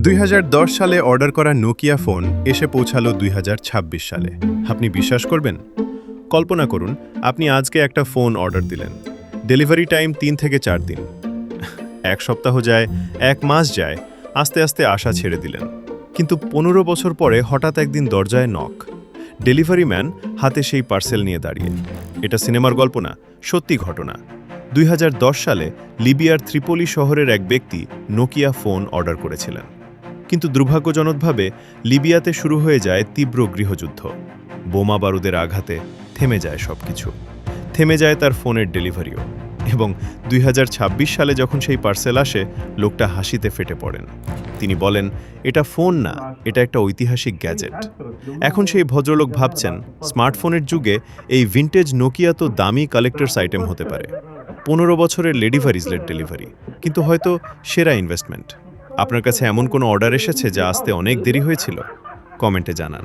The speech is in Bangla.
দুই হাজার দশ সালে অর্ডার করা নোকিয়া ফোন এসে পৌঁছালো দুই হাজার ছাব্বিশ সালে। আপনি বিশ্বাস করবেন? কল্পনা করুন, আপনি আজকে একটা ফোন অর্ডার দিলেন। ডেলিভারি টাইম তিন থেকে চার দিন। এক সপ্তাহ যায়, এক মাস যায়, আস্তে আস্তে আশা ছেড়ে দিলেন। কিন্তু পনেরো বছর পরে হঠাৎ একদিন দরজায় নক। ডেলিভারি ম্যান হাতে সেই পার্সেল নিয়ে দাঁড়িয়ে। এটা সিনেমার গল্প না, সত্যি ঘটনা। দুই হাজার দশ সালে লিবিয়ার ত্রিপোলি শহরের এক ব্যক্তি নোকিয়া ফোন অর্ডার করেছিলেন। কিন্তু দুর্ভাগ্যজনকভাবে লিবিয়াতে শুরু হয়ে যায় তীব্র গৃহযুদ্ধ। বোমা বারুদের আঘাতে থেমে যায় সবকিছু। থেমে যায় তার ফোনের ডেলিভারিও। এবং দুই হাজার ছাব্বিশ সালে যখন সেই পার্সেল আসে, লোকটা হাসিতে ফেটে পড়েন। তিনি বলেন, এটা ফোন না, এটা একটা ঐতিহাসিক গ্যাজেট। এখন সেই ভদ্রলোক ভাবছেন, স্মার্টফোনের যুগে এই ভিন্টেজ নোকিয়া তো দামি কালেক্টরস আইটেম হতে পারে। পনেরো বছরের লেডিভারিজ লেট ডেলিভারি, কিন্তু হয়তো সেরা ইনভেস্টমেন্ট। আপনার কাছে এমন কোনো অর্ডার এসেছে যা আসতে অনেক দেরি হয়েছিল? কমেন্টে জানান।